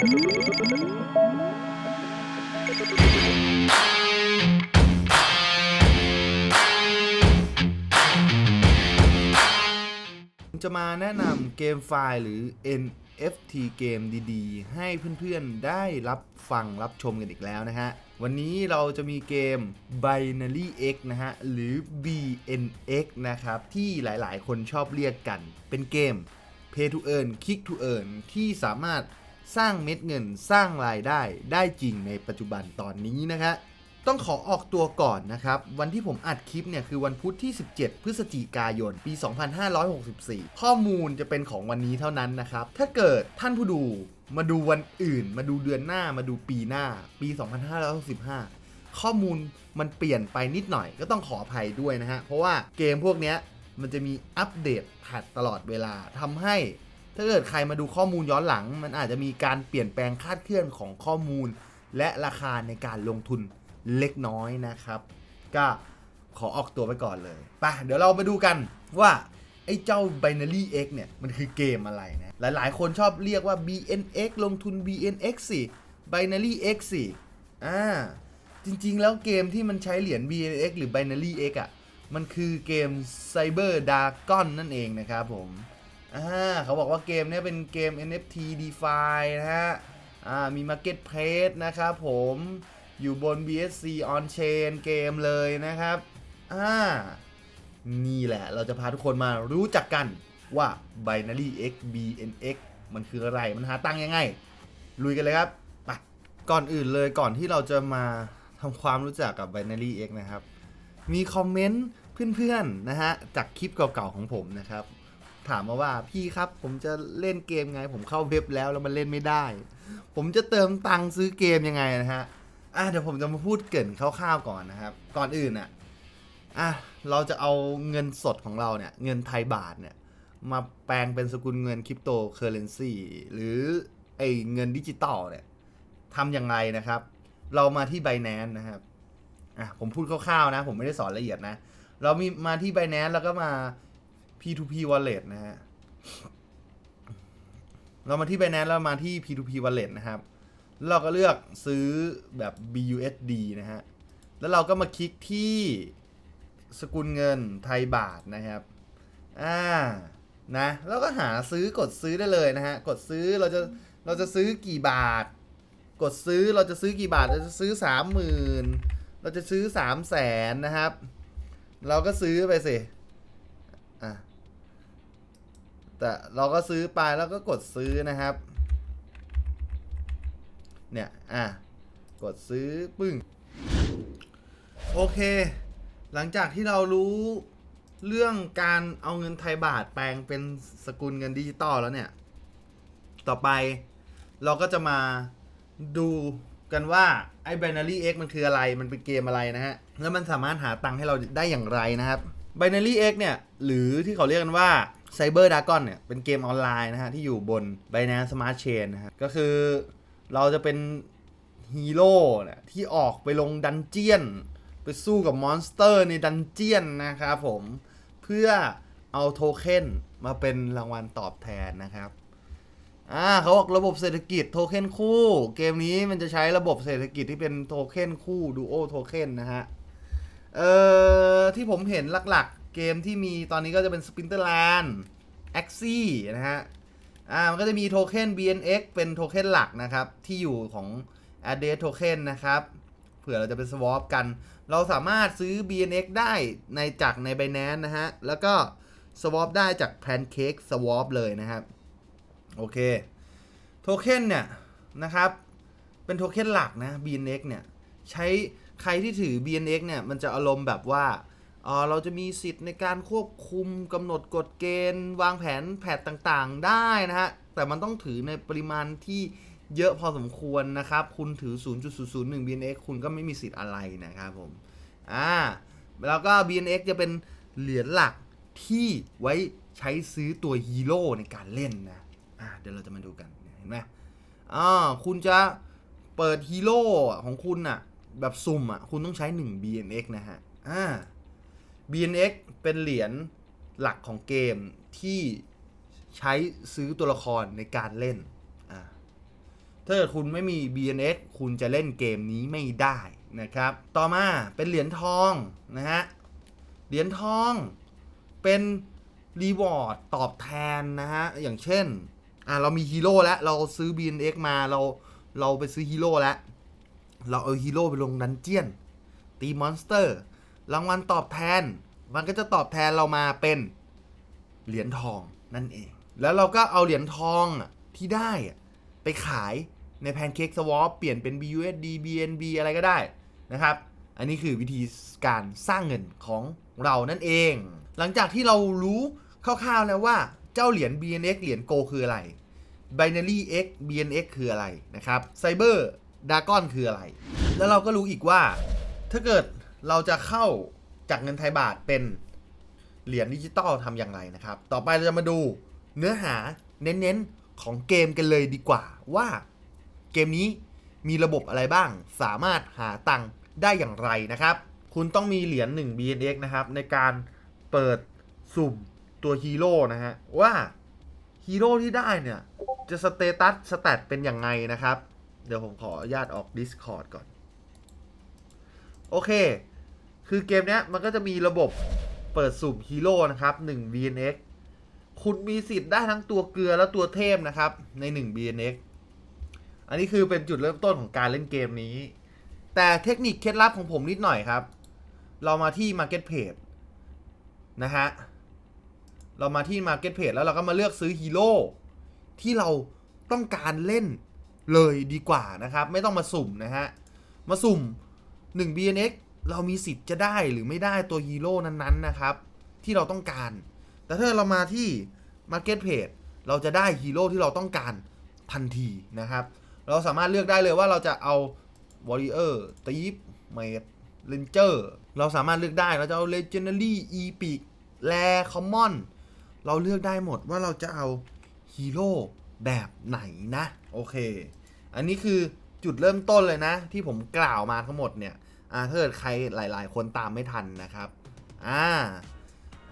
จะมาแนะนำเกมไฟล์หรือ NFT เกมดีๆ ให้เพื่อนๆได้รับฟังรับชมกันอีกแล้วนะฮะ วันนี้เราจะมีเกม Binary X นะฮะ หรือ BNX นะครับ ที่หลายๆ คนชอบเรียกกัน เป็นเกม Pay to Earn Kick to Earn ที่สามารถ สร้างเม็ดเงินสร้างรายได้ได้จริงในปัจจุบันตอนนี้นะฮะต้องขอออกตัวก่อนนะครับ วันที่ผมอัดคลิปเนี่ยคือวันพุธที่ 17 พฤศจิกายน ปี 2564 ข้อมูลจะเป็นของวันนี้เท่านั้นนะครับ ถ้าเกิดท่านผู้ดูมาดูวันอื่น มาดูเดือนหน้ามาดูปีหน้า ปี 2565 ข้อมูลมันเปลี่ยนไปนิดหน่อยก็ต้องขออภัยด้วยนะฮะ เพราะว่าเกมพวกนี้มันจะมีอัปเดตแพทตลอดเวลาทำให้ ถ้าเกิดใครมาดูข้อมูลย้อนหลัง มันอาจจะมีการเปลี่ยนแปลงคาดเคลื่อนของข้อมูล และราคาในการลงทุนเล็กน้อยนะครับ ก็ขอออกตัวไปก่อนเลยไปเดี๋ยวเรามาดูกันว่าไอ้เจ้า Binary X เนี่ย มันคือเกมอะไรนะ หลายๆ คนชอบเรียกว่า BNX ลงทุน BNX สิ Binary X สิอ่าจริงๆ แล้วเกมที่มันใช้เหรียญ BNX หรือ Binary X อะ มันคือเกม Cyber Dragon นั่นเองนะครับผม อ่าเขาบอกว่าเกมนี้เป็นเกม NFT DeFi นะฮะอ่ามี Marketplace นะครับผมอยู่บน BSC on chain เกมเลยนะครับอ่านี่แหละเราจะพาทุกคนมารู้จักกันว่า Binary X BNX มันคืออะไร มันหาตังค์ยังไง ลุยกันเลยครับไปก่อนอื่นเลยก่อนที่เราจะมาทำความรู้จักกับ Binary X นะครับ มีคอมเมนต์เพื่อนๆนะฮะจากคลิปเก่าๆของผมนะครับ ถามมาว่า พี่ครับผมจะเล่นเกมไง ผมเข้าเว็บแล้วแล้วมันเล่นไม่ได้ ผมจะเติมตังค์ซื้อเกมยังไงนะฮะอะเดี๋ยวผมจะมาพูดเกรินคร่าวๆก่อนนะครับ ก่อนอื่นอะอะเราจะเอาเงินสดของเราเนี่ย เงินไทยบาทเนี่ย มาแปลงเป็นสกุลเงินคริปโตเคอเรนซีหรือไอเงินดิจิตอลเนี่ยทำอย่างไรนะครับ เรามาที่ Binance นะครับอะผมพูดคร่าวๆนะ ผมไม่ได้สอนละเอียดนะ เรามีมาที่ Binance แล้วก็มา P2P wallet นะฮะ เรามาที่ Binance แล้วมาที่ P2P wallet นะครับ เราก็เลือกซื้อแบบ BUSD นะฮะ แล้วเราก็มาคลิกที่สกุลเงินไทยบาทนะครับ อ่า นะ แล้วก็หาซื้อกดซื้อได้เลยนะฮะ กดซื้อเราจะ เราจะซื้อกี่บาท กดซื้อเราจะซื้อกี่บาท เราจะซื้อสามหมื่นเราจะซื้อสามแสนนะครับ เราก็ซื้อไปสิ อะ แต่เราก็ซื้อไปแล้วก็กดซื้อนะครับ เนี่ย อะ กดซื้อปึ้ง โอเค หลังจากที่เรารู้เรื่องการเอาเงินไทยบาทแปลงเป็นสกุลเงินดิจิตอลแล้วเนี่ย ต่อไปเราก็จะมาดูกันว่าไอ้ Binary X มันคืออะไร มันเป็นเกมอะไรนะฮะ แล้วมันสามารถหาตังค์ให้เราได้อย่างไรนะครับ Binary X เนี่ย หรือที่เขาเรียกกันว่า Cyber Dragon เนี่ย เป็นเกมออนไลน์นะฮะ ที่อยู่บน Binance Smart Chain นะฮะ ก็คือเราจะเป็นฮีโร่เนี่ยที่ออกไปลงดันเจียน ไปสู้กับมอนสเตอร์ในดันเจียนนะครับผม เพื่อเอาโทเค็นมาเป็นรางวัลตอบแทนนะครับอ่าเขาบอกระบบเศรษฐกิจโทเค็นคู่ เกมนี้มันจะใช้ระบบเศรษฐกิจที่เป็นโทเค็นคู่ดูโอโทเค็นนะฮะ เอ่อ ที่ผมเห็นหลัก เกมที่มีตอนนี้ก็จะเป็น Splinterland Axie นะฮะ อ่า มันก็จะมีโทเค็น BNX เป็นโทเค็นหลักนะครับ ที่อยู่ของ Address Token นะครับ เผื่อเราจะไป swap กัน เราสามารถซื้อ BNX ได้ในจากใน Binance นะฮะ แล้วก็ swap ได้จาก Pancake Swap เลยนะครับ โอเค โทเค็นเนี่ยนะครับ เป็นโทเค็นหลักนะ BNX เนี่ย ใช้ใครที่ถือ BNX เนี่ย มันจะอารมณ์แบบว่า เราจะมีสิทธิ์ในการควบคุมกำหนดกฎเกณฑ์ วางแผนแผนต่างๆ ได้นะฮะ แต่มันต้องถือในปริมาณที่เยอะพอสมควรนะครับ คุณถือ 0.001 BNX คุณก็ไม่มีสิทธิ์อะไรนะครับผม อ่า แล้วก็ BNX จะเป็นเหรียญหลักที่ไว้ใช้ซื้อตัวฮีโร่ในการเล่นนะ อ่า เดี๋ยวเราจะมาดูกัน เห็นไหมอ่า คุณจะเปิดฮีโร่ของคุณน่ะ แบบสุ่มอะ คุณต้องใช้ 1 BNX นะฮะ อ่า BNX เป็นเหรียญหลักของเกมที่ใช้ซื้อตัวละครในการเล่น ถ้าเกิดคุณไม่มี BNX คุณจะเล่นเกมนี้ไม่ได้นะครับ ต่อมาเป็นเหรียญทองนะฮะ เหรียญทองเป็นรีวอร์ดตอบแทนนะฮะ อย่างเช่น อะเรามีฮีโร่แล้ว เราซื้อ BNX มา เราเราไปซื้อฮีโร่แล้ว เราเอาฮีโร่ไปลงดันเจียน ตีมอนสเตอร์ รางวัลตอบแทน มันก็จะตอบแทนเรามาเป็นเหรียญทองนั่นเอง แล้วเราก็เอาเหรียญทองที่ได้ไปขายในแพนเค้กสวอปเปลี่ยนเป็น BUSD BNB อะไรก็ได้นะครับ อันนี้คือวิธีการสร้างเงินของเรานั่นเอง หลังจากที่เรารู้คร่าวๆแล้วว่าเจ้าเหรียญ BNX เหรียญโกคืออะไร Binary X BNX คืออะไรนะครับ Cyber Dragon คืออะไร แล้วเราก็รู้อีกว่า ถ้าเกิด เราจะเข้าจากเงินไทยบาทเป็นเหรียญดิจิตอลทำอย่างไรนะครับ ต่อไปเราจะมาดูเนื้อหาเน้นๆของเกมกันเลยดีกว่า ว่าเกมนี้มีระบบอะไรบ้าง สามารถหาตังค์ได้อย่างไรนะครับ คุณต้องมีเหรียญ1 BNX นะครับ ในการเปิดสุ่มตัวฮีโร่นะฮะ ว่าฮีโร่ที่ได้เนี่ย จะสเตตัสสแตทเป็นอย่างไงนะครับ เดี๋ยวผมขออนุญาตออก Discord ก่อน โอเค คือเกมเนี้ยมันก็จะมีระบบเปิดสุ่มฮีโร่นะครับ1 BNX คุณมีสิทธิ์ได้ทั้งตัวเกลือและตัวเทพนะครับใน 1 BNX อันนี้คือเป็นจุดเริ่มต้นของการเล่นเกมนี้ แต่เทคนิคเคล็ดลับของผมนิดหน่อยครับ เรามาที่ Market Page นะฮะ เรามาที่ Market Page แล้วเราก็มาเลือกซื้อฮีโร่ที่เราต้องการเล่นเลยดีกว่านะครับ ไม่ต้องมาสุ่มนะฮะ มาสุ่ม 1 BNX เรามีสิทธิ์จะได้หรือไม่ได้ตัวฮีโร่นั้นๆนะครับ ที่เราต้องการ แต่ถ้าเรามาที่ Market Page เราจะได้ฮีโร่ที่เราต้องการทันทีนะครับ เราสามารถเลือกได้เลยว่าเราจะเอา Warrior Thief Mage Ranger เราสามารถเลือกได้เราจะเอา Legendary Epic Rare Common เราเลือกได้หมดว่าเราจะเอาฮีโร่แบบไหนนะ โอเค อันนี้คือจุดเริ่มต้นเลยนะ ที่ผมกล่าวมาทั้งหมดเนี่ย อ่าถ้าเกิดใครหลาย ๆ คนตามไม่ทันนะครับอ่า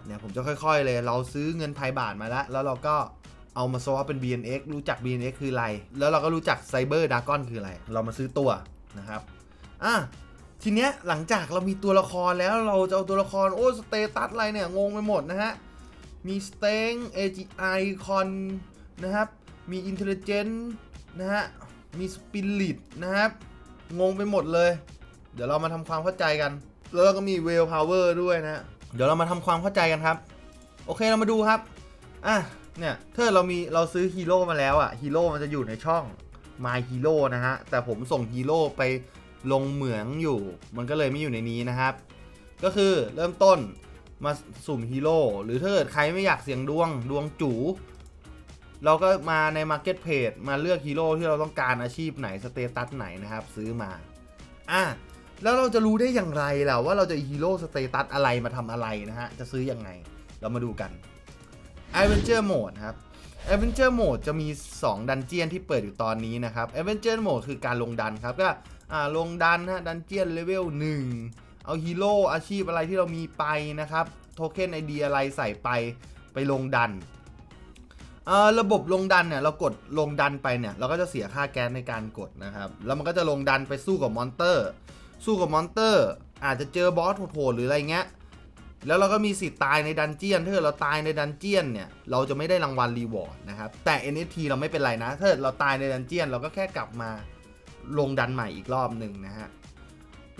เนี่ยผมจะค่อยๆเลย เราซื้อเงินไทยบาทมาแล้ว แล้วเราก็เอามาซอเป็น BNX รู้จัก BNX คืออะไร แล้วเราก็รู้จัก Cyber Dragon คืออะไร เรามาซื้อตัวนะครับอะทีเนี้ยหลังจากเรามีตัวละครแล้วเราจะเอาตัวละครโอ้สเตตัสอะไรเนี่ย งงไปหมดนะฮะ มี s t a n g AGI Con นะครับ มี Intelligent นะฮะ มี Spirit นะครับ งงไปหมดเลย เดี๋ยวเรามาทำความเข้าใจกัน แล้วเราก็มี w e l l Power ด้วยนะ เดี๋ยวเรามาทำความเข้าใจกันครับ โอเคเรามาดูครับอะเนี่ยถ้าเรามีเราซื้อฮีโร่มาแล้วอะฮีโร่มันจะอยู่ในช่อง My Hero นะฮะ แต่ผมส่งฮีโร่ไปลงเหมืองอยู่ มันก็เลยไม่อยู่ในนี้นะครับ ก็คือเริ่มต้นมาสุ่มฮีโร่หรือถ้าเกิดใครไม่อยากเสี่ยงดวงดวงจูเราก็มาใน Market Page มาเลือกฮีโร่ที่เราต้องการอาชีพไหนสเตตัสไหนนะครับ ซื้อมา อะ แล้วเราจะรู้ได้อย่างไรล่ะว่าเราจะฮีโร่สเตตัสอะไรมาทำอะไรนะฮะ จะซื้อยังไง เรามาดูกัน Adventure Mode ครับ Adventure Mode จะมี 2 ดันเจียนที่เปิดอยู่ตอนนี้นะครับ Adventure Mode คือการลงดันครับ ก็ลงดันฮะ ดันเจียนเลเวล1เอาฮีโร่อาชีพอะไรที่เรามีไปนะครับ โทเค็นไอเดียอะไรใส่ไปไปลงดันระบบลงดันเนี่ยเรากดลงดันไปเนี่ยเราก็จะเสียค่าแก๊สในการกดนะครับ แล้วมันก็จะลงดันไปสู้กับมอนเตอร์ สู้กับมอนเตอร์ อาจจะเจอบอสโหดๆหรืออะไรเงี้ยแล้วเราก็มีสิทธิ์ตายในดันเจียนถ้าเกิดเราตายในดันเจียนเนี่ยเราจะไม่ได้รางวัลรีวอร์ดนะครับแต่ NFT เราไม่เป็นไรนะ ถ้าเกิดเราตายในดันเจียนเราก็แค่กลับมาลงดันใหม่อีกรอบหนึ่งนะฮะ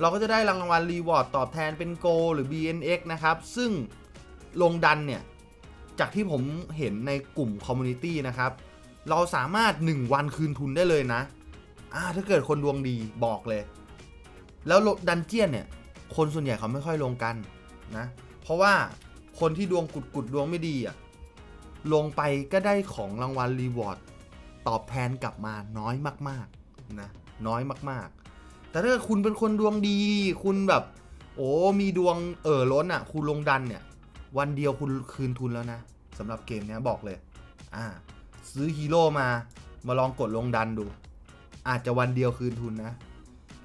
เราก็จะได้รางวัลรีวอร์ดตอบแทนเป็นโกหรือ BNX นะครับ ซึ่งลงดันเนี่ย จากที่ผมเห็นในกลุ่มคอมมูนิตี้นะครับ เราสามารถ 1 วันคืนทุนได้เลยนะอ่าถ้าเกิดคนดวงดีบอกเลย แล้วดันเจียนเนี่ย คนส่วนใหญ่เขาไม่ค่อยลงกันนะ เพราะว่าคนที่ดวงกุดกุดๆดวงไม่ดีอะลงไปก็ได้ของรางวัลรีวอร์ดตอบแทนกลับมาน้อยมากๆนะน้อยมากๆ แต่ถ้าคุณเป็นคนดวงดี คุณแบบ โอ้มีดวงเออล้นอะ คุณลงดันเนี่ย วันเดียวคุณคืนทุนแล้วนะสำหรับเกมเนี้ยบอกเลย อ่า ซื้อฮีโร่มามาลองกดลงดันดู อาจจะวันเดียวคืนทุนนะ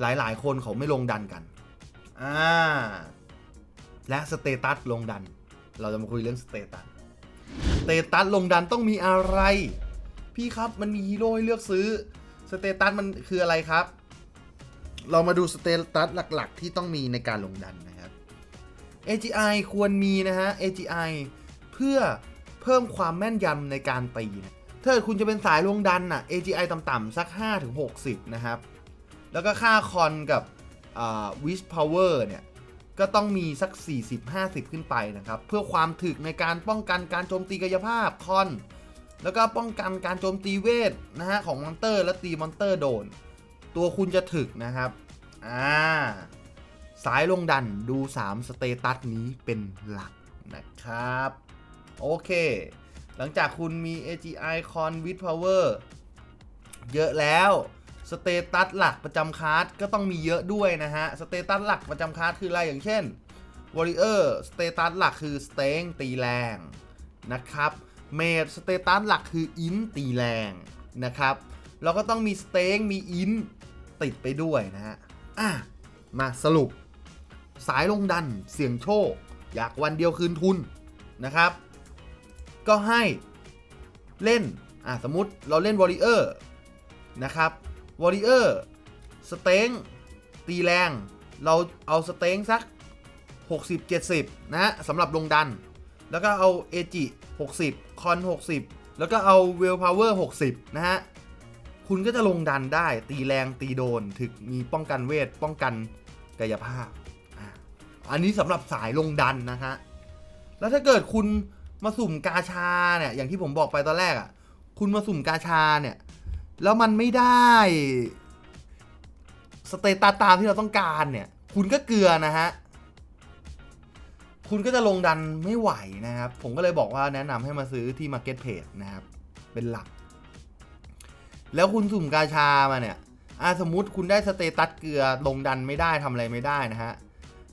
หลายๆ คนเขาไม่ลงดันกัน อ่า และสเตตัสลงดัน เราจะมาคุยเรื่องสเตตัส สเตตัสลงดันต้องมีอะไร พี่ครับมันมีฮีโร่ให้เลือกซื้อ สเตตัสมันคืออะไรครับ เรามาดูสเตตัสหลักๆ ที่ต้องมีในการลงดันนะครับ AGI ควรมีนะฮะ AGI เพื่อเพิ่มความแม่นยำในการตีนะถ้าเกิดคุณจะเป็นสายลงดันน่ะ AGI ต่ำๆสัก 5-60 นะครับ แล้วก็ค่าคอนกับวิชพาวเวอร์เนี่ย ก็ต้องมีสัก 40-50 ขึ้นไปนะครับ เพื่อความถึกในการป้องกันการโจมตีกายภาพคอน แล้วก็ป้องกันการโจมตีเวทนะฮะของมอนเตอร์และตีมอนเตอร์โดน ตัวคุณจะถึกนะครับ อ่า สายลงดันดู 3 สเตตัสนี้เป็นหลักนะครับ โอเค หลังจากคุณมี AGI Con with Power เยอะแล้ว สเตตัสหลักประจำคาร์ดก็ต้องมีเยอะด้วยนะฮะ สเตตัสหลักประจำคาร์ดคืออะไรอย่างเช่น Warrior สเตตัสหลักคือสเต็งตีแรงนะครับเมดสเตตัสหลักคืออินตีแรงนะครับแล้วก็ต้องมีสเต็งมีอินติดไปด้วยนะฮะอะมาสรุป สายลงดันเสี่ยงโชค อยากวันเดียวคืนทุนนะครับ ก็ให้เล่นอะสมมติเราเล่นวอริเออร์นะครับ วอริเออร์สเต็งตีแรง เราเอาสเต็งสัก 60-70นะฮะสำหรับลงดัน แล้วก็เอาเอจิ60 คอน 60 แล้วก็เอาเวลพาวเวอร์60 นะฮะ คุณก็จะลงดันได้ตีแรงตีโดนถึกมีป้องกันเวท ป้องกันกายภาพ อันนี้สำหรับสายลงดันนะฮะ แล้วถ้าเกิดคุณมาสุ่มกาชาเนี่ย อย่างที่ผมบอกไปตอนแรกอะ่ะ คุณมาสุ่มกาชาเนี่ย แล้วมันไม่ได้สเตตัสตามที่เราต้องการเนี่ย คุณก็เกลือนะฮะ คุณก็จะลงดันไม่ไหวนะครับ ผมก็เลยบอกว่าแนะนำให้มาซื้อที่ Market Page นะครับ เป็นหลัก แล้วคุณสุ่มกาชามาเนี่ยอะสมมุติคุณได้สเตตัสเกลือลงดันไม่ได้ทำอะไรไม่ได้นะฮะ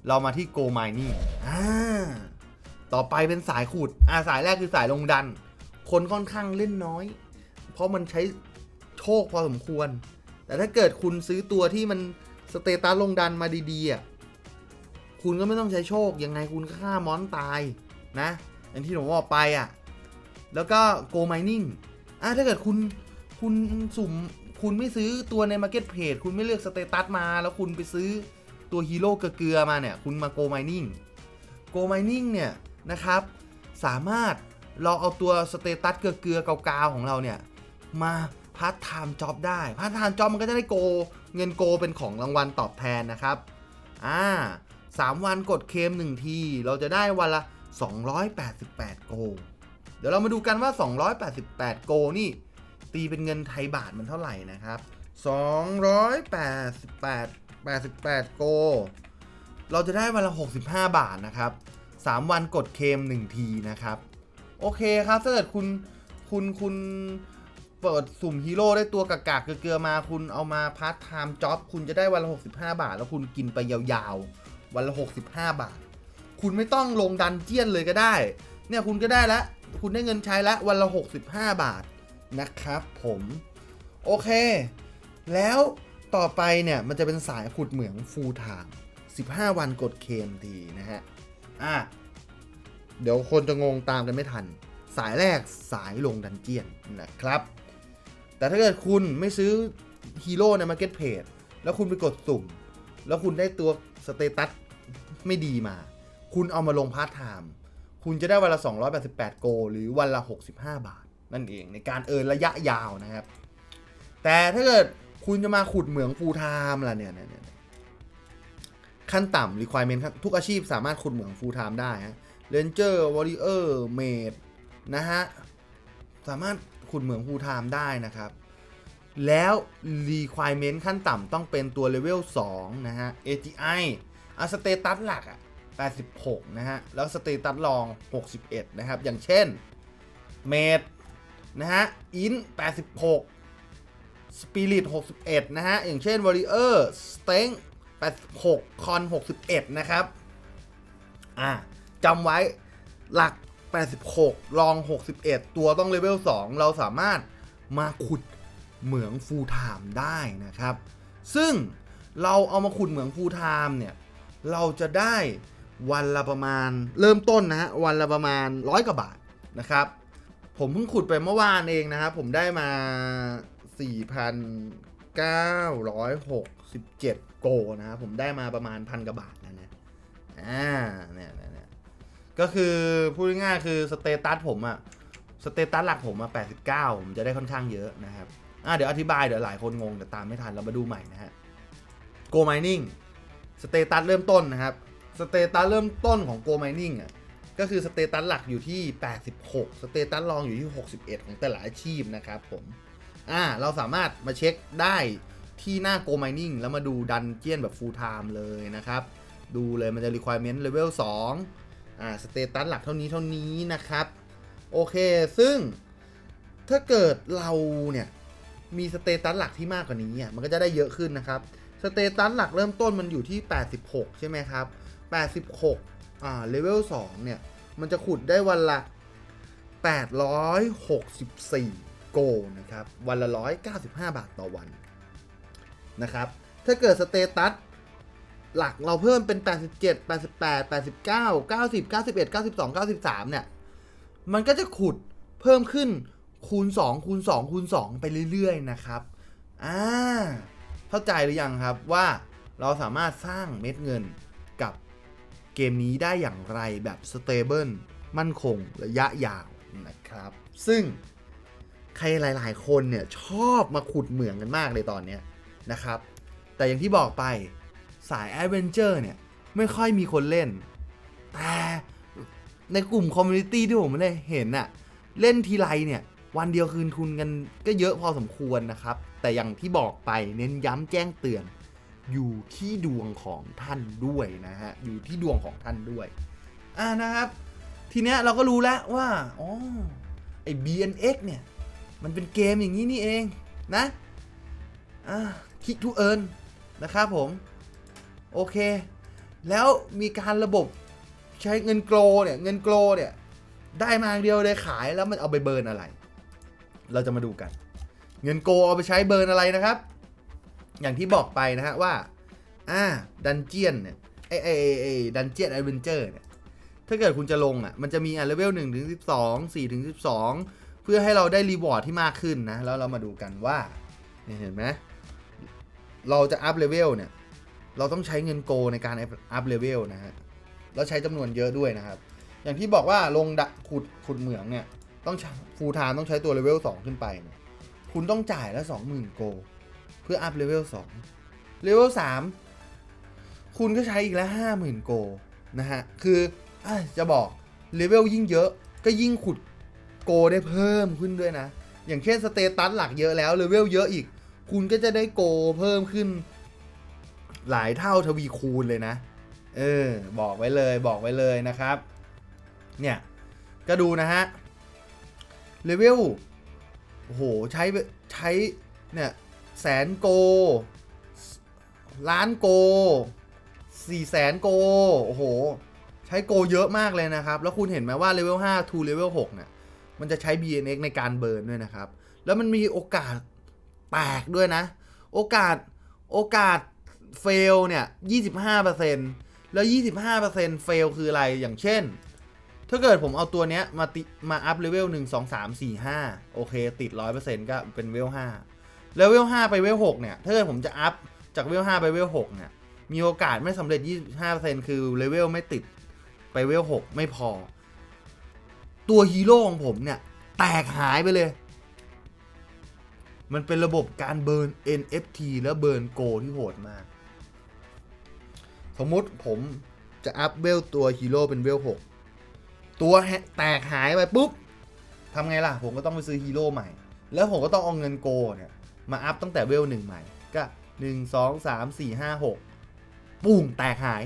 เรามาที่ Go Mining อ่าต่อไปเป็นสายขุดอ่าสายแรกคือสายลงดัน คนค่อนข้างเล่นน้อย เพราะมันใช้ โชคพอสมควร แต่ถ้าเกิดคุณซื้อตัวที่มันสเตตัสลงดันมาดีๆอะคุณก็ไม่ต้องใช้โชค ยังไงคุณก็ฆ่ามอนตายนะ อย่างที่ผมบอกไปอะ แล้วก็ Go Mining อะถ้าเกิดคุณคุณสุ่มคุณไม่ซื้อตัวใน Market Page คุณไม่เลือกสเตตัสมา แล้วคุณไปซื้อตัวฮีโร่เกลือมาเนี่ย คุณมา Go Mining Go Mining เนี่ยนะครับ สามารถเราเอาตัวสเตตัสเกลือๆกาวๆของเราเนี่ย มา พาร์ทไทม์จ็อบได้พาร์ทไทม์จ็อบมันก็จะได้โก เงินโกเป็นของรางวัลตอบแทนนะครับอ่าสามวันกดเคมหนึ่งที เราจะได้วันละ 288 โก เดี๋ยวเรามาดูกันว่า 288 โกนี่ ตีเป็นเงินไทยบาทมันเท่าไหร่นะครับ 288 88 โก เราจะได้วันละ 65 บาทนะครับ 3 วันกดเคม1ทีนะครับ โอเคครับถ้าเกิดคุณคุณคุณ เปิดสุ่มฮีโร่ได้ตัวกากากเกลือมาคุณเอามาพาร์ทไทม์จ็อบคุณจะได้วันละ 65 บาท แล้วคุณกินไปยาวๆ วันละ 65 บาท คุณไม่ต้องลงดันเจียนเลยก็ได้ เนี่ยคุณก็ได้ล้วคุณได้เงินใช้ล้ววันละ 65 บาทนะครับผม โอเค แล้วต่อไปเนี่ยมันจะเป็นสายขุดเหมืองฟูลไทม์15 วันกดเคมทีนะฮะ อะ เดี๋ยวคนจะงงตามกันไม่ทัน สายแรกสายลงดันเจียนนะครับ แต่ถ้าเกิดคุณไม่ซื้อฮีโร่ใน Market Page แล้วคุณไปกดสุ่ม แล้วคุณได้ตัวสเตตัสไม่ดีมา คุณเอามาลงพาร์ทไทม์คุณจะได้วันละ 288 โก หรือวันละ 65 บาท นั่นเองในการเอินระยะยาวนะครับ แต่ถ้าเกิดคุณจะมาขุดเหมืองฟูลไทม์ล่ะเนี่ยเนี่ยขั้นต่ำ requirement ครับทุกอาชีพสามารถขุดเหมืองฟูลไทม์ได้ฮะ Ranger Warrior Maid นะฮะ สามารถ ขุดเหมืองฟูไทม์ได้นะครับ แล้ว requirement ขั้นต่ำต้องเป็นตัวเลเวล2นะฮะ AGI อะสเตตัสหลักอะ86 นะฮะ แล้วสเตตัสรอง 61 นะครับ อย่างเช่นเมดนะฮะอิน86สปิริต61 นะฮะ อย่างเช่นวอริเออร์สเต็ง86 คอน 61 นะครับ อะจำไว้หลัก 86 รอง 61 ตัวต้องเลเวล 2 เราสามารถมาขุดเหมืองฟูลไทม์ได้นะครับ ซึ่งเราเอามาขุดเหมืองฟูลไทม์เนี่ย เราจะได้วันละประมาณเริ่มต้นนะฮะวันละประมาณร้อยกว่าบาทนะครับ ผมเพิ่งขุดไปเมื่อวานเองนะครับผมได้มา 4,967 โกนะครับผมได้มาประมาณพันกว่าบาทนะนะอ่าเนี่ยเนี่ยเนี่ย ก็คือพูดง่ายๆคือสเตตัสผมอะสเตตัสหลักผมอะ89 ผมจะได้ค่อนข้างเยอะนะครับอ่าเดี๋ยวอธิบายเดี๋ยวหลายคนงงแต่ตามไม่ทันเรามาดูใหม่นะฮะ Go Mining สเตตัสเริ่มต้นนะครับสเตตัสเริ่มต้นของ Go Mining อะก็คือสเตตัสหลักอยู่ที่ 86 สเตตัสรองอยู่ที่ 61 ของแต่ละอาชีพนะครับผมอ่าเราสามารถมาเช็คได้ที่หน้า Go Mining แล้วมาดูดันเจียนแบบ full time เลยนะครับ ดูเลยมันจะ requirement level 2 อ่าสเตตัสหลักเท่านี้เท่านี้นะครับ โอเค ซึ่งถ้าเกิดเราเนี่ย มีสเตตัสหลักที่มากกว่านี้อะมันก็จะได้เยอะขึ้นนะครับ สเตตัสหลักเริ่มต้นมันอยู่ที่ 86 ใช่ไหมครับ 86อ่าเลเวล2เนี่ย มันจะขุดได้วันละ 864 โกนะครับ วันละ 195 บาทต่อวันนะครับ ถ้าเกิดสเตตัส หลักเราเพิ่มเป็น 87 88 89 90 91 92 93 เนี่ย มันก็จะขุดเพิ่มขึ้นคูณ 2 คูณ 2 คูณ 2 ไปเรื่อยๆ นะครับ อ่า เข้าใจหรือยังครับว่าเราสามารถสร้างเม็ดเงินกับเกมนี้ได้อย่างไรแบบสเตเบิลมั่นคงระยะยาวนะครับ ซึ่งใครหลายๆ คนเนี่ยชอบมาขุดเหมืองกันมากเลยตอนนี้นะครับ แต่อย่างที่บอกไป สายแอดเวนเจอร์เนี่ย ไม่ค่อยมีคนเล่น แต่ในกลุ่มคอมมูนิตี้ที่ผมได้เห็นน่ะเล่นทีไรเนี่ย วันเดียวคืนทุนกันก็เยอะพอสมควรนะครับ แต่อย่างที่บอกไปเน้นย้ำแจ้งเตือน อยู่ที่ดวงของท่านด้วยนะฮะ อยู่ที่ดวงของท่านด้วย อ่านะครับ ทีเนี้ยเราก็รู้แล้วว่าอ๋อไอ้ BNX เนี่ย มันเป็นเกมอย่างนี้นี่เองนะอ่าคิกทูเอิร์นนะครับผม โอเค แล้วมีการระบบใช้เงินโกลเนี่ยเงินโกลเนี่ยได้มาอย่างเดียวเลยขายแล้วมันเอาไปเบิร์นอะไร เราจะมาดูกัน เงินโกเอาไปใช้เบิร์นอะไรนะครับ อย่างที่บอกไปนะฮะว่าอ่าดันเจียนเนี่ยไอไอไอดันเจียนแอดเวนเจอร์เนี่ยถ้าเกิดคุณจะลงอะมันจะมีอะเลเวลหนึ่งถึงสิบสองสี่ถึงสิบสองเพื่อให้เราได้รีวอร์ดที่มากขึ้นนะ แล้วเรามาดูกันว่าเห็นไหมเราจะอัพเลเวลเนี่ย เราต้องใช้เงินโกในการอัพเลเวลนะฮะแล้วใช้จำนวนเยอะด้วยนะครับ อย่างที่บอกว่าลงดขุดขุดเหมืองเนี่ยต้องฟูลไทม์ต้องใช้ตัวเลเวล2ขึ้นไปเนี่ยคุณต้องจ่ายละ20,000โก เพื่ออัพเลเวล2เลเวล3คุณก็ใช้อีกละ50,000โกนะฮะคืออจะบอกเลเวลยิ่งเยอะก็ยิ่งขุดโกได้เพิ่มขึ้นด้วยนะ อย่างเช่นสเตตัสหลักเยอะแล้วเลเวลเยอะอีก คุณก็จะได้โกเพิ่มขึ้น หลายเท่าทวีคูณเลยนะ เออ บอกไว้เลยบอกไว้เลยนะครับ เนี่ย ก็ดูนะฮะ เลเวล โอ้โห ใช้ใช้เนี่ยแสนโก ล้านโกสี่แสนโก โอ้โห ใช้โกเยอะมากเลยนะครับ แล้วคุณเห็นไหมว่าเลเวล5 to เลเวล6เนี่ย มันจะใช้ BNX ในการเบิร์นด้วยนะครับ แล้วมันมีโอกาสแตกด้วยนะ โอกาส โอกาส เฟลเนี่ย25%แล้ว 25%เฟลคืออะไรอย่างเช่น ถ้าเกิดผมเอาตัวเนี้ยมาติมาอัพเลเวล 1 2 3 4 5 โอเค ติด 100%ก็เป็นเวล 5 แล้วเวล 5 ไปเวล 6 เนี่ย ถ้าเกิดผมจะอัพจากเวล 5 ไปเวล 6 เนี่ย มีโอกาสไม่สำเร็จ 25%คือเลเวลไม่ติดไปเวล 6 ไม่พอ ตัวฮีโร่ของผมเนี่ย แตกหายไปเลยมันเป็นระบบการเบิร์น NFT และเบิร์นโกที่โหดมาก สมมุติผมจะอัพเวลตัวฮีโร่เป็นเวล6ตัวแตกหายไปปุ๊บทำไงล่ะ ผมก็ต้องไปซื้อฮีโร่ใหม่ แล้วผมก็ต้องเอาเงินโกเนี่ยมาอัพตั้งแต่เวลหนึ่งใหม่ ก็หนึ่งสองสามสี่ห้าหกปุ้งแตกหาย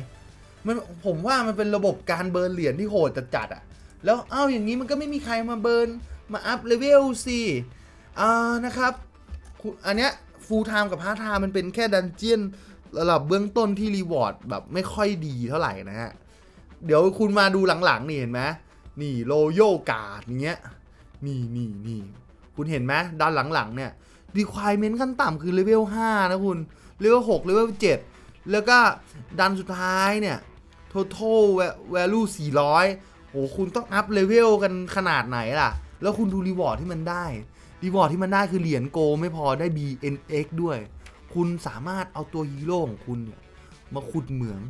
มันผมว่ามันเป็นระบบการเบิร์นเหรียญที่โหดจัดๆอะ่ะแล้วเอ้าอย่างนี้มันก็ไม่มีใครมาเบิร์นมาอัพเลเวลสิอ่านะครับ อันเนี้ยฟูลไทม์กับพาร์ทไทม์มันเป็นแค่ดันเจียน ระดับเบื้องต้นที่รีวอร์ดแบบไม่ค่อยดีเท่าไหร่นะฮะ เดี๋ยวคุณมาดูหลังๆ นี่เห็นไหมนี่โลโยการ์ดอย่างเงี้ย นี่นี่นี่คุณเห็นไหมด้านหลังๆ เนี่ย requirement ขั้นต่ำคือเลเวล5นะคุณเลเวล6เลเวล7แล้วก็ดันสุดท้ายเนี่ย total value 400โอ้คุณต้องอัพเลเวลกันขนาดไหนล่ะ แล้วคุณดูรีวอร์ดที่มันได้รีวอร์ดที่มันได้คือเหรียญโกไม่พอได้ BNX ด้วย คุณสามารถเอาตัวฮีโร่ของคุณเนี่ยมาขุดเหมือง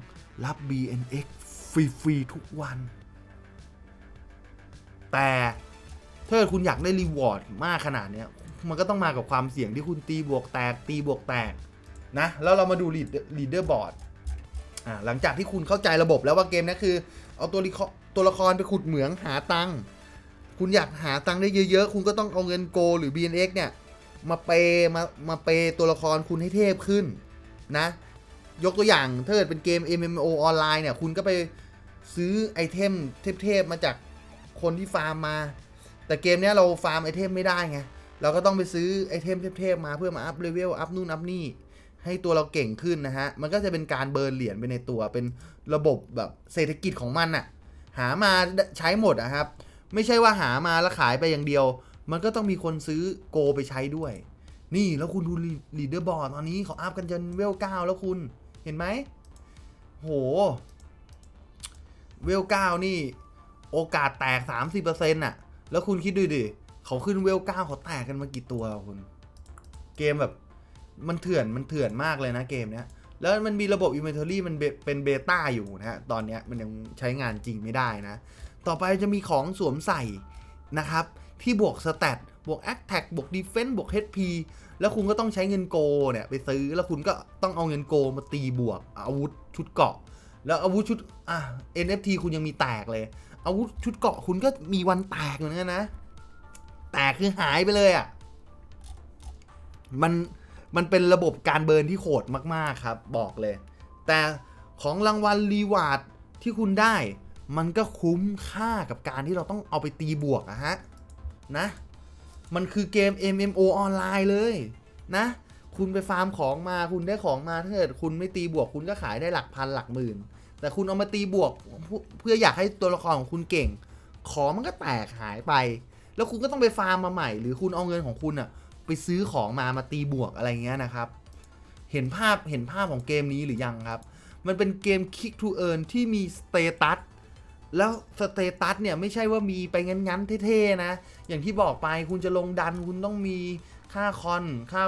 รับ BNX ฟรีๆทุกวัน แต่ถ้าเกิดคุณอยากได้รีวอร์ดมากขนาดเนี้ยมันก็ต้องมากับความเสี่ยงที่คุณตีบวกแตก ตีบวกแตกนะ แล้วเรามาดูลีดเดอร์บอร์ดหลังจากที่คุณเข้าใจระบบแล้วว่าเกมนี้คือ เอาตัวละครตัวละครไปขุดเหมืองหาตังคุณอยากหาตังได้เยอะๆ คุณก็ต้องเอาเงินโกหรือ BNX เนี่ย มาเปย์มามาเปย์ตัวละครคุณให้เทพขึ้นนะ ยกตัวอย่างถ้าเกิดเป็นเกม MMO ออนไลน์เนี่ยคุณก็ไปซื้อไอเทมเทพๆมาจากคนที่ฟาร์มมา แต่เกมเนี้ยเราฟาร์มไอเทมไม่ได้ไงเราก็ต้องไปซื้อไอเทมเทพๆมาเพื่อมาอัพเลเวลอัพนู่นอัพนี่ให้ตัวเราเก่งขึ้นนะฮะ มันก็จะเป็นการเบิร์นเหรียญไปในตัว เป็นระบบแบบเศรษฐกิจของมันอะหามาใช้หมดอะครับ ไม่ใช่ว่าหามาแล้วขายไปอย่างเดียว มันก็ต้องมีคนซื้อโกไปใช้ด้วย นี่แล้วคุณดูลีดเดอร์บอร์ดตอนนี้เขาอัพกันจนเวลเก้าแล้วคุณเห็นไหมโห เวลเก้านี่ โอกาสแตก 30%น่ะ แล้วคุณคิดดูดิ เขาขึ้นเวลเก้าเขาแตกกันมากี่ตัวคุณ เกมแบบ มันเถื่อนมันเถื่อนมากเลยนะเกมเนี้ย แล้วมันมีระบบ Inventory มันเบเป็นเบต้าอยู่นะฮะ ตอนเนี้ยมันยังใช้งานจริงไม่ได้นะ ต่อไปจะมีของสวมใส่นะครับ ที่บวกสเตตบวก Attack บวก Defense บวก HP แล้วคุณก็ต้องใช้เงินโกเนี่ยไปซื้อแล้วคุณก็ต้องเอาเงินโกมาตีบวกอาวุธชุดเกาะ แล้วอาวุธชุดอะ NFT คุณยังมีแตกเลย อาวุธชุดเกาะคุณก็มีวันแตกเหมือนกันนะ แตกคือหายไปเลยอะ่ะมันมันเป็นระบบการเบิร์นที่โหดมากๆครับ บอกเลย แต่ของรางวัลรีวาร์ดที่คุณได้ มันก็คุ้มค่ากับการที่เราต้องเอาไปตีบวกอะฮะ นะ มันคือเกม MMO ออนไลน์เลยนะ คุณไปฟาร์มของมาคุณได้ของมาถ้าเกิดคุณไม่ตีบวกคุณก็ขายได้หลักพันหลักหมื่น แต่คุณเอามาตีบวกเพื่อออยากให้ตัวละครของคุณเก่ง ของมันก็แตกหายไป แล้วคุณก็ต้องไปฟาร์มมาใหม่ หรือคุณเอาเงินของคุณอะไปซื้อของมามาตีบวกอะไรเงี้ยนะครับ เห็นภาพเห็นภาพของเกมนี้หรือยังครับ มันเป็นเกม Kick to Earn ที่มีสเตตัส แล้วสเตตัสเนี่ยไม่ใช่ว่ามีไปงั้นๆเท่ๆนะ อย่างที่บอกไปคุณจะลงดันคุณต้องมีค่าคอนค่า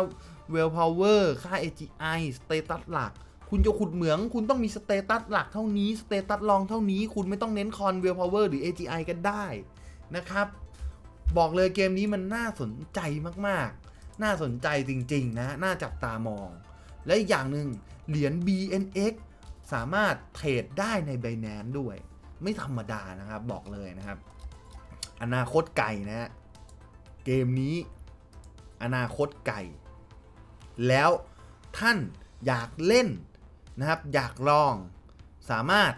เวลพาวเวอร์ค่า AGI สเตตัสหลัก คุณจะขุดเหมือง คุณต้องมีสเตตัสหลักเท่านี้สเตตัสรองเท่านี้ คุณไม่ต้องเน้นคอนเวลพาวเวอร์หรือ AGI ก็ได้นะครับ บอกเลยเกมนี้มันน่าสนใจมากๆ น่าสนใจจริงๆนะ น่าจับตามอง และอีกอย่างหนึ่งเหรียญ BNX สามารถเทรดได้ใน Binance ด้วย ไม่ธรรมดานะครับบอกเลยนะครับ อนาคตไกลนะฮะเกมนี้อนาคตไกลแล้วท่านอยากเล่นนะครับ อยากลองสามารถ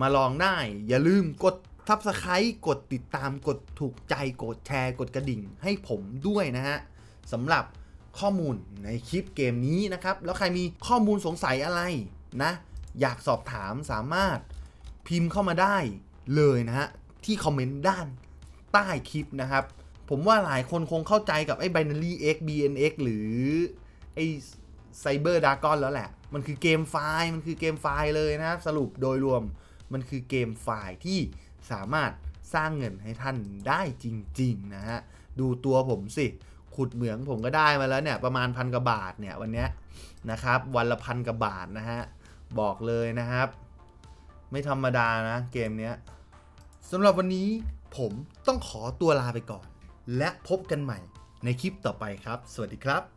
มาลองได้ อย่าลืมกด Subscribe กดติดตามกดถูกใจกดแชร์ กดกระดิ่งให้ผมด้วยนะฮะสำหรับข้อมูลในคลิปเกมนี้นะครับ แล้วใครมีข้อมูลสงสัยอะไรนะ อยากสอบถามสามารถ พิมพ์เข้ามาได้เลยนะฮะ ที่คอมเมนต์ด้านใต้คลิปนะครับ ผมว่าหลายคนคงเข้าใจกับไอ้ binary x bnx หรือไอ้ cyber dragon แล้วแหละ มันคือเกมไฟล์ มันคือเกมไฟล์เลยนะครับ สรุปโดยรวมมันคือเกมไฟล์ที่สามารถสร้างเงินให้ท่านได้จริงๆนะฮะ ดูตัวผมสิ ขุดเหมืองผมก็ได้มาแล้วเนี่ย ประมาณพันกว่าบาทเนี่ยวันนี้นะครับ วันละพันกว่าบาทนะฮะ บอกเลยนะครับ ไม่ธรรมดานะเกมเนี้ยสำหรับวันนี้ผมต้องขอตัวลาไปก่อน และพบกันใหม่ในคลิปต่อไปครับ สวัสดีครับ